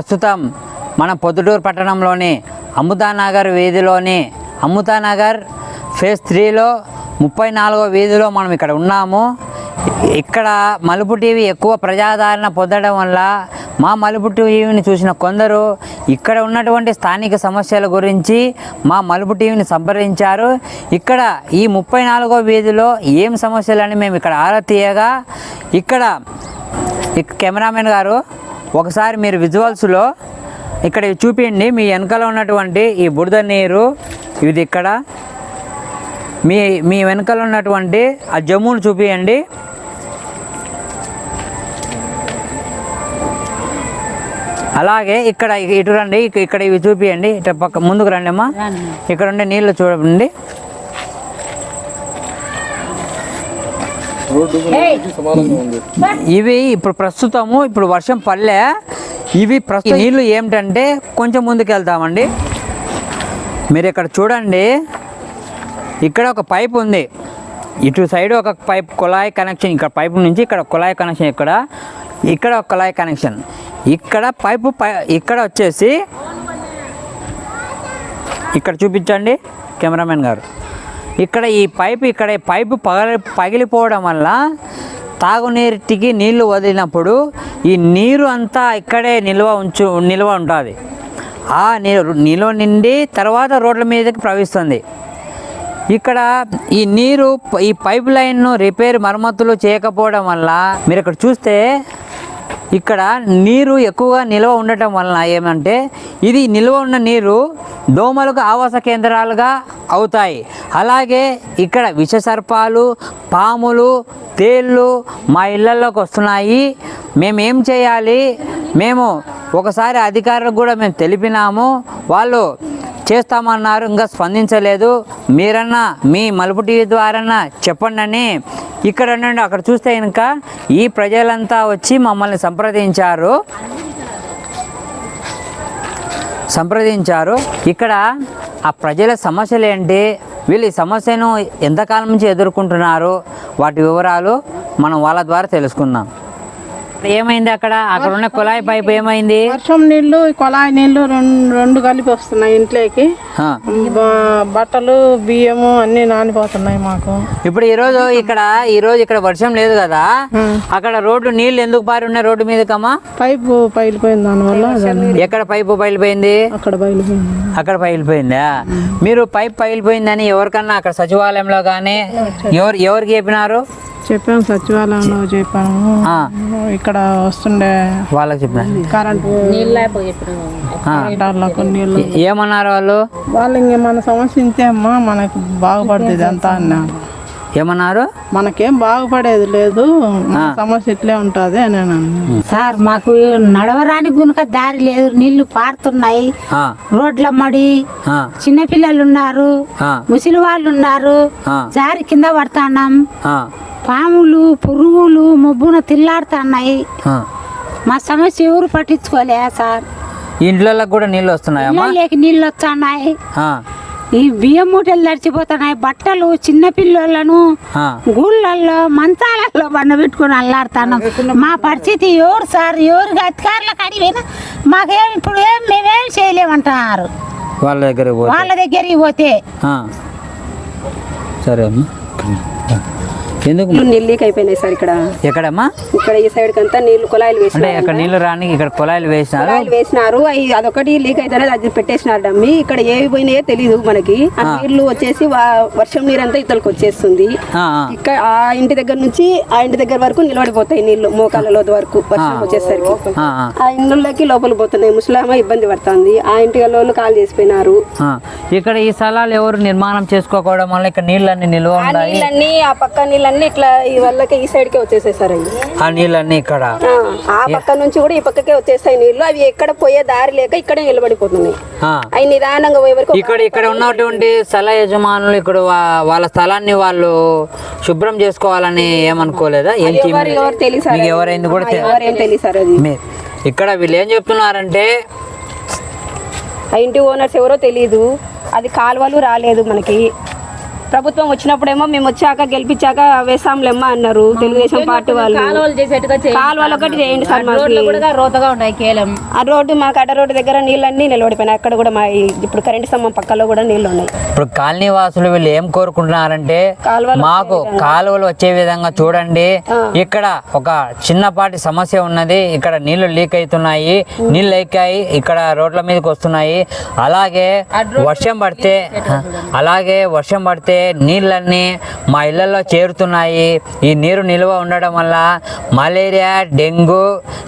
ప్రస్తుతం మన పొద్దుటూరు పట్టణంలోని అమృతానగర్ వీధిలోని అమృతానగర్ ఫేజ్ త్రీలో ముప్పై నాలుగో వీధిలో మనం ఇక్కడ ఉన్నాము. ఇక్కడ మలుపు టీవీ ఎక్కువ ప్రజాదరణ పొందడం వల్ల మా మలుపు టీవీని చూసిన కొందరు ఇక్కడ ఉన్నటువంటి స్థానిక సమస్యల గురించి మా మలుపు టీవీని సంప్రదించారు. ఇక్కడ ఈ ముప్పై నాలుగో వీధిలో ఏం సమస్యలని మేము ఇక్కడ ఆరా తీయగా ఇక్కడ కెమెరామెన్ గారు ఒకసారి మీరు విజువల్స్లో ఇక్కడ చూపించండి. మీ వెనకాల ఉన్నటువంటి ఈ బురద నీరు ఇది ఇక్కడ. మీ మీ వెనకాల ఉన్నటువంటి ఆ జమ్మును చూపించండి. అలాగే ఇక్కడ ఇటు రండి ఇక- ఇక్కడ ఇవి చూపియండి ఇటు పక్క ముందుకు రండి. అమ్మా ఇక్కడ ఉండే నీళ్ళు చూడండి రోడ్డు కూడా సమానంగా ఉంది ఇవి ఇప్పుడు ప్రస్తుతము ఇప్పుడు వర్షం పడలే. ఇవి ప్రస్తుతం నీళ్ళు ఏమిటంటే కొంచెం ముందుకు వెళ్తామండి మీరు ఇక్కడ చూడండి. ఇక్కడ ఒక పైప్ ఉంది. ఇటు సైడ్ ఒక పైప్ కుళాయి కనెక్షన్ ఇక్కడ పైప్ నుంచి ఇక్కడ కుళాయి కనెక్షన్ ఇక్కడ ఇక్కడ ఒక కుళాయి కనెక్షన్. ఇక్కడ పైపు పై ఇక్కడ వచ్చేసి ఇక్కడ చూపించండి కెమెరామెన్ గారు. ఇక్కడ ఈ పైపు ఇక్కడ పైపు పగలి పగిలిపోవడం వల్ల తాగునీటికి నీళ్ళు వదిలినప్పుడు ఈ నీరు అంతా ఇక్కడే నిల్వ ఉంచు నిల్వ ఉంటుంది. ఆ నీరు నిల్వ నిండి తర్వాత రోడ్ల మీదకి ప్రవహిస్తుంది. ఇక్కడ ఈ నీరు ఈ పైప్ లైన్ను రిపేర్ మరమ్మతులు చేయకపోవడం వల్ల మీరు ఇక్కడ చూస్తే ఇక్కడ నీరు ఎక్కువగా నిల్వ ఉండటం వలన ఏమంటే ఇది నిల్వ ఉన్న నీరు దోమలకు ఆవాస కేంద్రాలుగా అవుతాయి. అలాగే ఇక్కడ విషసర్పాలు పాములు తేళ్ళు మా ఇళ్ళల్లోకి వస్తున్నాయి. మేము ఏం చేయాలి? మేము ఒకసారి అధికారులకు కూడా మేము తెలిపినాము. వాళ్ళు చేస్తామన్నారు ఇంకా స్పందించలేదు. మీరన్నా మీ మలుపు టీవీ ద్వారా చెప్పండి అని ఇక్కడ ఉండండి అక్కడ చూస్తే కనుక ఈ ప్రజలంతా వచ్చి మమ్మల్ని సంప్రదించారు. సంప్రదించారు. ఇక్కడ ఆ ప్రజల సమస్యలు ఏంటి? వీళ్ళు ఈ సమస్యను ఎంతకాలం నుంచి ఎదుర్కొంటున్నారు? వాటి వివరాలు మనం వాళ్ళ ద్వారా తెలుసుకుందాం. ఏమైంది అక్కడ? అక్కడ ఉన్న కుళాయి పైపు ఏమైంది? వర్షం నీళ్ళు ఈ కొలాయి నీళ్ళు రెండు రెండు కలిపి వస్తున్నాయి ఇంట్లోకి. బ- బట్టలు బియ్యము అన్ని నానిపోతున్నాయి మాకు. ఇప్పుడు ఈ రోజు ఇక్కడ ఈ రోజు ఇక్కడ వర్షం లేదు కదా? అక్కడ రోడ్డు నీళ్ళు ఎందుకు పారి ఉన్నాయి రోడ్డు మీదకమ్మా? పైపు పగిలిపోయింది దానివల్ల. దాన్ని ఎక్కడ పైపు పగిలిపోయింది అక్కడ పగిలిపోయింది అక్కడ పగిలిపోయిందా మీరు పైప్ పగిలిపోయిందని ఎవరికన్నా అక్కడ సచివాలయంలో కానీ ఎవరు ఎవరికి చెప్పినారు? చెప్పాము సచివాలయంలో చెప్పాము. ఆ, ఇక్కడ వస్తుండే వాళ్ళకి చెప్పిన? కరెంటు నీళ్ళు ఏమన్నారు వాళ్ళు? వాళ్ళు ఇంక మన సమస్య ఇంతే అమ్మా మనకు బాగుపడుతుంది అంతా అన్నారు ఏమన్నారు? మనకేం బాగుపడేది లేదు సమస్య ఇట్లే ఉంటుంది అని సార్ మాకు నడవరానికి గునుక దారి లేదు నీళ్ళు పారుతున్నాయి. ఆ, రోడ్ల మడి చిన్నపిల్లలు ఉన్నారు ముసలి వాళ్ళు ఉన్నారు. జారి కింద పడతాన్నాం. ఆ, పాములు పురుగులు ముబ్బున తిల్లాడుతున్నాయి. మా సమస్య ఎవరు పట్టించుకోలే సార్. ఇంట్లోకి కూడా నీళ్ళు వస్తున్నాయమ్మా? ఇళ్ళలోకి నీళ్ళు వస్తున్నాయి. ఈ బియ్యం మూటలు తడిచిపోతున్నాయి బట్టలు చిన్న పిల్లలను. గూళ్ళల్లో మంచాలలో బండ పెట్టుకుని అల్లాడుతున్నాం. మా పరిస్థితి ఎవరు సార్? ఎవరికి అధికారులకు అడిగినా మాకేం ఇప్పుడు ఏం మేమేం చేయలేమంటున్నారు. వాళ్ళ దగ్గరికి పోతే. వాళ్ళ దగ్గరికి పోతే. సరే అమ్మా. ఎందుకు? నీళ్ళు లీక్ అయిపోయినాయి సార్ ఇక్కడ. ఎక్కడమ్మా? ఇక్కడ ఈ సైడ్ కంతా నీళ్ళు కుళాయిలు అంటే వేసినారు. అక్కడ నీళ్ళు రానికి ఇక్కడ కుళాయిలు వేసినారు. కుళాయిలు వేసినారు. అవి అదొకటి లీక్ అయితేనే అది పెట్టేసినారు డమ్మి. ఇక్కడ ఏవి పోయినాయో తెలియదు మనకి. ఆ నీళ్ళు వచ్చేసి వర్షం నీరు అంతా ఇతలకు వచ్చేస్తుంది. ఇక్కడ ఆ. ఇంటి దగ్గర నుంచి ఆ ఇంటి దగ్గర వరకు నిలబడిపోతాయి నీళ్ళు మోకాళ్ళ లోతు వరకు వర్షం వచ్చేసరికి. ఆ, ఇళ్ళకి లోపల పోతున్నాయి. ముసలామ ఇబ్బంది పడుతుంది. ఆ ఇంటి వాళ్ళు కాల్ చేసిపోయినారు. ఇక్కడ ఈ స్థలాలు ఎవరు నిర్మాణం చేసుకోకపోవడం వల్ల ఇక్కడ నీళ్ళన్నీ నిల్వ ఉన్నాయి నీళ్ళన్నీ ఆ పక్క నీళ్ళన్నీ ఇట్లా ఈ వాళ్ళకి ఈ సైడ్ కే వచ్చేసాయి సార్ అవి ఆ నీళ్ళన్నీ ఇక్కడ. ఆ, పక్క నుంచి కూడా ఈ పక్కకే వచ్చేస్తాయి నీళ్ళు అవి ఎక్కడ పోయే దారి లేక ఇక్కడే నిలబడిపోతున్నాయి. ఆ. అవి నిదానంగా పోయే వరకు ఇక్కడ ఇక్కడ ఉన్నటువంటి స్థల యజమానులు ఇక్కడ వా- వాళ్ళ స్థలాన్ని వాళ్ళు శుభ్రం చేసుకోవాలని ఏమనుకోలేదా? ఏం ఎవరు చేయమని- మీకు. ఎవరైంది కూడా తె- ఎవరేం అది? మీ- ఇక్కడ వీళ్ళు ఏం చెప్తున్నారంటే ఆ ఇంటి ఓనర్స్ ఎవరో తెలియదు అది కాలువలు రాలేదు మనకి. ప్రభుత్వం వచ్చినప్పుడేమో మేము వచ్చాక గెలిపించాక వేసాంలేమ్మా అన్నారు తెలుగుదేశం పార్టీ వాళ్ళు. కాలువలు ఒకటి చేయండి సార్ మాకు. కూడా రోతగా ఉన్నాయి కేలం ఆ రోడ్డు మాకు అడ్డ రోడ్డు దగ్గర నీళ్ళన్నీ నిలబడిపోయినాయి. అక్కడ కూడా మా ఇప్పుడు కరెంట్ స్తంభం పక్కలో కూడా నీళ్ళు ఉన్నాయి. ఇప్పుడు కాలనీ వాసులు వీళ్ళు ఏం కోరుకుంటున్నారంటే కాలువలు మాకు కాలువలు వచ్చే విధంగా చూడండి. ఇక్కడ ఒక చిన్నపాటి సమస్య ఉన్నది. ఇక్కడ నీళ్ళు లీక్ అవుతున్నాయి. నీళ్ళు ఎక్కాయి. ఇక్కడ రోడ్ల మీదకి వస్తున్నాయి. అలాగే వర్షం పడితే అలాగే వర్షం పడితే నీళ్ళన్నీ మా ఇళ్ళలో చేరుతున్నాయి. ఈ నీరు నిల్వ ఉండడం వల్ల మలేరియా డెంగ్యూ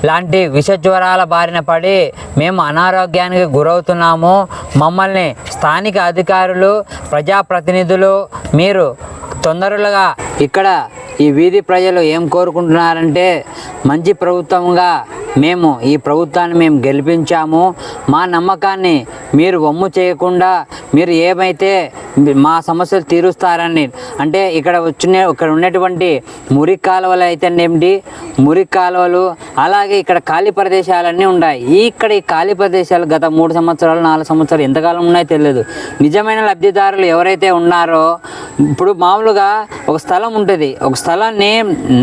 లాంటి విష జ్వరాల బారిన పడి మేము అనారోగ్యానికి గురవుతున్నాము. మమ్మల్ని స్థానిక అధికారులు ప్రజాప్రతినిధులు మీరు తొందరలుగా ఇక్కడ ఈ వీధి ప్రజలు ఏం కోరుకుంటున్నారంటే మంచి ప్రభుత్వంగా మేము ఈ ప్రభుత్వాన్ని మేము గెలిపించాము. మా నమ్మకాన్ని మీరు వమ్ము చేయకుండా మీరు ఏమైతే మా సమస్యలు తీరుస్తారని. అంటే ఇక్కడ వచ్చిన ఇక్కడ ఉన్నటువంటి మురి కాలువలు అయితేనేమిటి మురి కాలువలు అలాగే ఇక్కడ ఖాళీ ప్రదేశాలన్నీ ఉన్నాయి. ఇక్కడ ఈ ఖాళీ ప్రదేశాలు గత మూడు సంవత్సరాలు నాలుగు సంవత్సరాలు ఎంతకాలం ఉన్నాయో తెలియదు. నిజమైన లబ్ధిదారులు ఎవరైతే ఉన్నారో ఇప్పుడు మామూలుగా ఒక స్థలం ఉంటుంది. ఒక స్థలాన్ని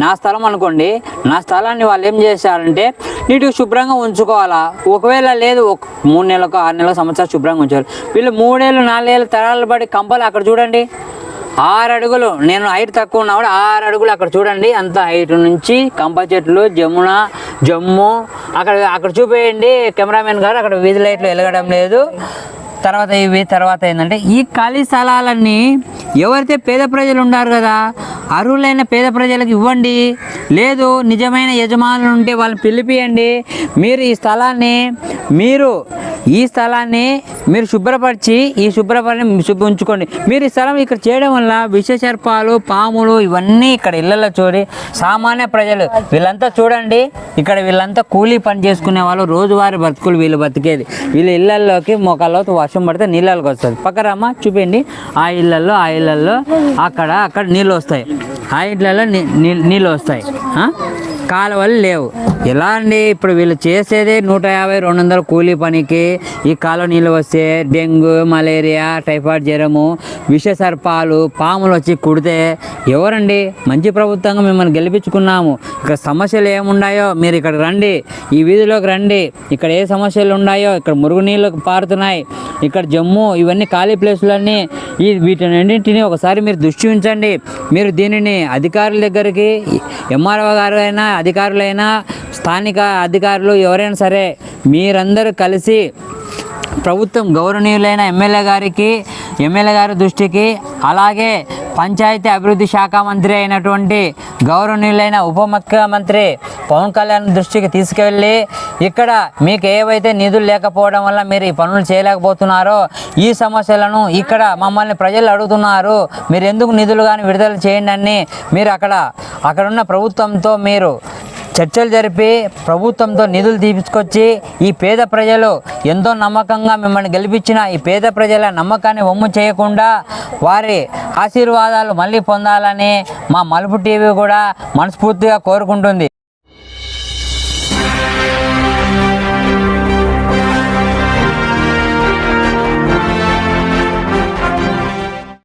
నా స్థలం అనుకోండి నా స్థలాన్ని వాళ్ళు ఏం చేశారంటే నీటికి శుభ్రంగా ఉంచుకోవాలా? ఒకవేళ లేదు ఒక మూడు నెలలకు ఆరు నెలలకు సంవత్సరాలు శుభ్రంగా ఉంచాలి వీళ్ళు మూడేళ్ళు నాలుగేళ్ళు తరాలు పడి కంపలు అక్కడ చూడండి. ఆరు అడుగులు. నేను హైట్ తక్కువ ఉన్నా కూడా ఆరు అడుగులు అక్కడ చూడండి. అంత హైట్ నుంచి కంప చెట్లు జమున జమ్ము. అక్కడ అక్కడ చూపేయండి. కెమెరామెన్ గారు అక్కడ వీధి లైట్లు వెలగడం లేదు. తర్వాత ఇవి తర్వాత ఏంటంటే ఈ ఖాళీ స్థలాలన్నీ ఎవరైతే పేద ప్రజలు ఉన్నారు కదా అర్హులైన పేద ప్రజలకు ఇవ్వండి. లేదు నిజమైన యజమానులు ఉంటే వాళ్ళని పిలిపియండి. మీరు ఈ స్థలాన్ని మీరు ఈ స్థలాన్ని మీరు శుభ్రపరిచి ఈ శుభ్రపరిని శుభ్ర ఉంచుకోండి. మీరు ఈ స్థలం ఇక్కడ చేయడం వల్ల విషసర్పాలు పాములు ఇవన్నీ ఇక్కడ ఇళ్ళలో చూడి సామాన్య ప్రజలు వీళ్ళంతా చూడండి. ఇక్కడ వీళ్ళంతా కూలీ పని చేసుకునే వాళ్ళు రోజువారి బతుకులు వీళ్ళు బతికేది. వీళ్ళ ఇళ్ళలోకి మొక్కల్లో వర్షం పడితే నీళ్ళకి వస్తుంది. పక్కరమ్మ చూపిండి ఆ ఇళ్ళల్లో ఆ ఇళ్ళల్లో అక్కడ అక్కడ నీళ్ళు వస్తాయి. ఆ ఇళ్ళల్లో నీళ్ళు వస్తాయి. కాలువలు లేవు. ఎలా అండి ఇప్పుడు వీళ్ళు చేసేదే నూట యాభై రెండు వందల కూలీ పనికి ఈ కాలువ నీళ్ళు వస్తే డెంగ్యూ మలేరియా టైఫాయిడ్ జ్వరము విషసర్పాలు పాములు వచ్చి కుడితే ఎవరండి? మంచి ప్రభుత్వంగా మిమ్మల్ని గెలిపించుకున్నాము. ఇక్కడ సమస్యలు ఏమున్నాయో మీరు ఇక్కడ రండి. ఈ వీధిలోకి రండి. ఇక్కడ ఏ సమస్యలు ఉన్నాయో ఇక్కడ మురుగునీళ్ళు పారుతున్నాయి. ఇక్కడ జమ్ము ఇవన్నీ ఖాళీ ప్లేసులన్నీ. ఈ వీటినన్నింటినీ ఒకసారి మీరు దృష్టి ఉంచండి. మీరు దీనిని అధికారుల దగ్గరికి ఎంఆర్ఓ గారు అయినా అధికారులైనా స్థానిక అధికారులు ఎవరైనా సరే మీరందరూ కలిసి ప్రభుత్వం గౌరవనీయులైన ఎమ్మెల్యే గారికి ఎమ్మెల్యే గారి దృష్టికి అలాగే పంచాయతీ అభివృద్ధి శాఖ మంత్రి అయినటువంటి గౌరవనీయులైన ఉప ముఖ్యమంత్రి పవన్ కళ్యాణ్ దృష్టికి తీసుకెళ్ళి ఇక్కడ మీకు ఏవైతే నిధులు లేకపోవడం వల్ల మీరు ఈ పనులు చేయలేకపోతున్నారో ఈ సమస్యలను ఇక్కడ మమ్మల్ని ప్రజలు అడుగుతున్నారు. మీరు ఎందుకు నిధులు కానీ విడుదల చేయండి అని మీరు అక్కడ అక్కడున్న ప్రభుత్వంతో మీరు చర్చలు జరిపి ప్రభుత్వంతో నిధులు తీసుకొచ్చి ఈ పేద ప్రజలు ఎంతో నమ్మకంగా మిమ్మల్ని గెలిపించిన ఈ పేద ప్రజల నమ్మకాన్ని వమ్ము చేయకుండా వారి ఆశీర్వాదాలు మళ్ళీ పొందాలని మా మలుపు టీవీ కూడా మనస్ఫూర్తిగా కోరుకుంటుంది.